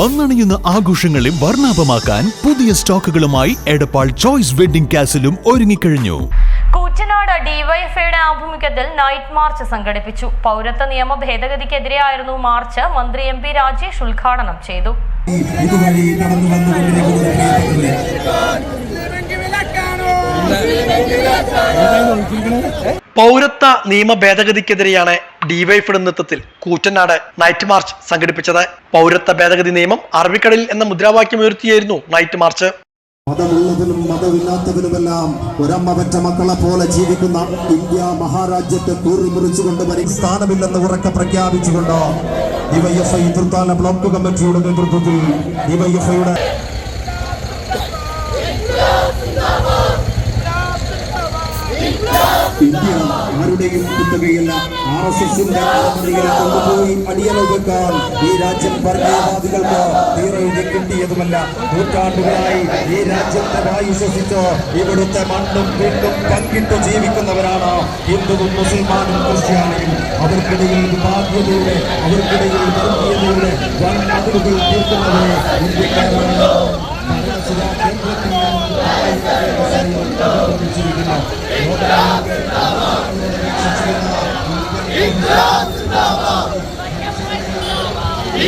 വന്നണിയുന്ന ആഘോഷങ്ങളെ വർണാഭമാക്കാൻ പുതിയ സ്റ്റോക്കുകളുമായി എടപ്പാൾ ചോയ്സ് വെഡിംഗ് കാസിലും ഒരുങ്ങിക്കഴിഞ്ഞു കൂറ്റനാട് ഡിവൈഎഫ്ഐയുടെ ആഭിമുഖ്യത്തിൽ നൈറ്റ് മാർച്ച് സംഘടിപ്പിച്ചു പൗരത്വ നിയമ ഭേദഗതിക്കെതിരെയായിരുന്നു മാർച്ച് മന്ത്രി എം പി രാജേഷ് ഉദ്ഘാടനം ചെയ്തു ഇതുവഴി നടന്നു വന്നുകൊണ്ടിരിക്കുന്ന പൗരത്വ നിയമ ഭേദഗതിക്കെതിരെയാണ് ഡിവൈഫിയുടെ നേതൃത്വത്തിൽ കൂറ്റനാട് നൈറ്റ് മാർച്ച് സംഘടിപ്പിച്ചത്. പൗരത്വ ഭേദഗതി നിയമം അറബിക്കടലിൽ എന്ന മുദ്രാവാക്യം ഉയർത്തിയായിരുന്നു നൈറ്റ് മാർച്ച് മതമുള്ളതിലും മതമില്ലാത്തതിലുമെല്ലാം ഒരമ്മ പറ്റ മക്കളെ പോലെ ജീവിക്കുന്ന ഇന്ത്യ മഹാരാജ്യത്തെ കൂറിമുറിച്ചുകൊണ്ട് സ്ഥാനമില്ലെന്ന് ഉറക്കെ പ്രഖ്യാപിച്ചുകൊണ്ട് ഡിവൈഎഫ്ഐ തൃത്താല ബ്ലോക്ക് കമ്മിറ്റിയുടെ നേതൃത്വത്തിൽ ഡിവൈഎഫ്ഐയുടെ ഇന്ത്യ ആരുടെയും കുത്തകയല്ല ആർ എസ് എസിന്റെ കൊണ്ടുപോയി അടിയറ ഈ രാജ്യം ഭരണവാദികൾക്ക് തീരെ കിട്ടിയതുമല്ല. നൂറ്റാണ്ടുകളായി ഈ രാജ്യത്തെ വായുശ്വസിച്ച് ഇവിടുത്തെ മണ്ണും വീണ്ടും പങ്കിട്ട് ജീവിക്കുന്നവരാണ് ഹിന്ദുവും മുസൽമാനും ക്രിസ്ത്യാനിയും. അവർക്കിടയിൽ ബാധ്യതയുടെ അവർക്കിടയിൽ വർഗീയതയുടെ വൻ അതിരുകൾ തീർക്കുന്നവരെ ഇന്ത്യക്കാരാണ്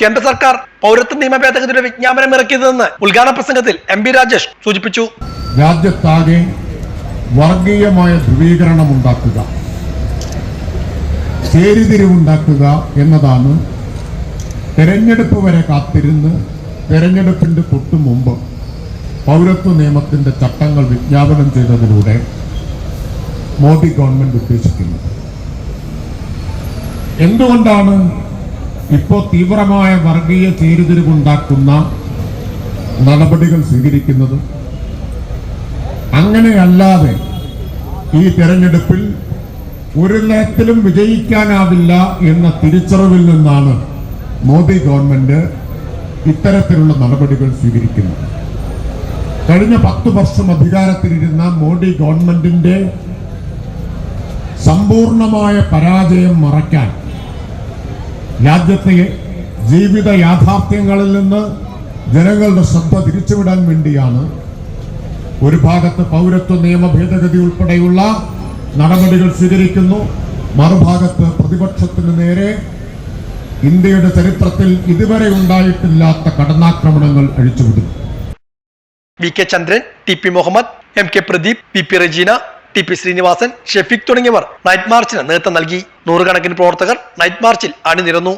കേന്ദ്ര സർക്കാർ പൗരത്വ നിയമ ഭേദഗതിയുടെ വിജ്ഞാപനം ഇറക്കിയതെന്ന് ഉദ്ഘാടന പ്രസംഗത്തിൽ എം പി രാജേഷ് സൂചിപ്പിച്ചു. രാജ്യത്താകെ വർഗീയമായ ധ്രുവീകരണം ഉണ്ടാക്കുക ചേരിതിരിവുണ്ടാക്കുക എന്നതാണ് തെരഞ്ഞെടുപ്പ് വരെ കാത്തിരുന്ന് തെരഞ്ഞെടുപ്പിന്റെ തൊട്ടു മുമ്പ് പൗരത്വ നിയമത്തിന്റെ ചട്ടങ്ങൾ വിജ്ഞാപനം ചെയ്തതിലൂടെ മോദി ഗവൺമെന്റ് ഉദ്ദേശിക്കുന്നത്. എന്തുകൊണ്ടാണ് ഇപ്പോൾ തീവ്രമായ വർഗീയ ചേരുതിരിവുണ്ടാക്കുന്ന നടപടികൾ സ്വീകരിക്കുന്നത്. അങ്ങനെയല്ലാതെ ഈ തെരഞ്ഞെടുപ്പിൽ ഒരു തരത്തിലും വിജയിക്കാനാവില്ല എന്ന തിരിച്ചറിവിൽ നിന്നാണ് മോദി ഗവൺമെന്റ് ഇത്തരത്തിലുള്ള നടപടികൾ സ്വീകരിക്കുന്നത്. കഴിഞ്ഞ പത്ത് വർഷം അധികാരത്തിലിരുന്ന മോദി ഗവൺമെന്റിന്റെ സമ്പൂർണമായ പരാജയം മറയ്ക്കാൻ രാജ്യത്തെ ജീവിത യാഥാർത്ഥ്യങ്ങളിൽ നിന്ന് ജനങ്ങളുടെ ശ്രദ്ധ തിരിച്ചുവിടാൻ വേണ്ടിയാണ് ഒരു ഭാഗത്ത് പൗരത്വ നിയമ ഭേദഗതി ഉൾപ്പെടെയുള്ള നടപടികൾ സ്വീകരിക്കുന്നു. മറുഭാഗത്ത് പ്രതിപക്ഷത്തിന് നേരെ ഇന്ത്യയുടെ ചരിത്രത്തിൽ ഇതുവരെ ഉണ്ടായിട്ടില്ലാത്ത കടന്നാക്രമണങ്ങൾ അഴിച്ചുവിടുന്നു. V K Chandran T P Muhammad M K Pradeep P P Rajeena T P Sreenivasan Shefeeq തുടങ്ങിയവർ. നൈറ്റ് മാർച്ചിന് നേതൃത്വം നൽകി. നൂറുകണക്കിന് പ്രവർത്തകർ നൈറ്റ് മാർച്ചിൽ അണിനിരന്നു.